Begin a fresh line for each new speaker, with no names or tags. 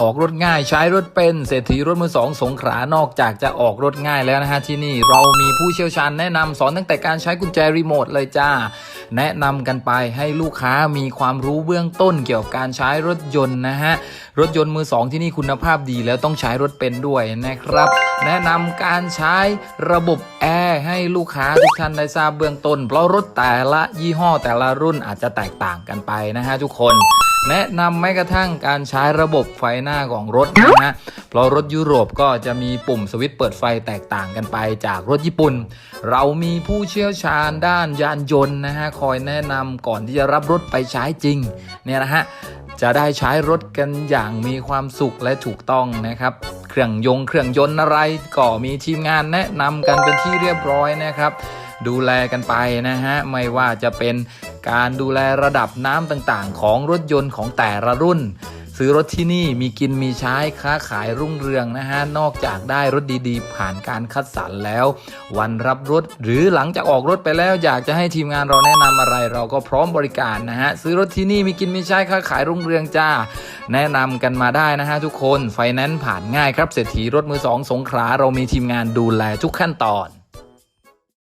ออกรถง่ายใช้รถเป็นเศรษฐีรถมือสองสงขลานอกจากจะออกรถง่ายแล้วนะฮะที่นี่เรามีผู้เชี่ยวชาญแนะนำสอนตั้งแต่การใช้กุญแจรีโมทเลยจ้า แนะนำกันไปให้ลูกค้ามีความรู้เบื้องต้นเกี่ยวกับการใช้รถยนต์นะฮะรถยนต์มือสองที่นี่คุณภาพดีแล้วต้องใช้รถเป็นด้วยนะครับ แนะนำการใช้ระบบแอร์ให้ลูกค้าทุกท่านได้ทราบเบื้องต้น เพราะรถแต่ละยี่ห้อแต่ละรุ่นอาจจะแตกต่างกันไปนะฮะทุกคน แนะนำแม้กระทั่งการใช้ระบบไฟหน้าของรถนะฮะเพราะรถยุโรปก็จะมีปุ่มสวิตช์เปิดไฟแตกต่างกันไปจากรถญี่ปุ่น เรามีผู้เชี่ยวชาญด้านยานยนต์นะฮะคอยแนะนำก่อนที่จะรับรถไปใช้จริงเนี่ยนะฮะจะได้ใช้รถกันอย่างมีความสุขและถูกต้องนะครับเครื่องยงเครื่องยนต์อะไรก็มีทีมงานแนะนำกันเป็นที่เรียบร้อยนะครับดูแลกันไปนะฮะ ไม่ว่าจะเป็น การดูแลระดับน้ำต่างๆ ของรถยนต์ของแต่ละรุ่น ซื้อรถที่นี่มีกินมีใช้ค้าขายรุ่งเรืองนะฮะ นอกจากได้รถดีๆ ผ่านการคัดสรรแล้ว วันรับรถหรือหลังจากออกรถไปแล้ว อยากจะให้ทีมงานเราแนะนำอะไร เราก็พร้อมบริการนะฮะซื้อรถที่นี่มีกินมีใช้ค้าขายรุ่งเรืองจ้า แนะนำกันมาได้นะฮะทุกคนไฟแนนซ์ผ่านง่ายครับเศรษฐีรถมือสองสงขลาเรามีทีมงานดูแลทุกขั้นตอน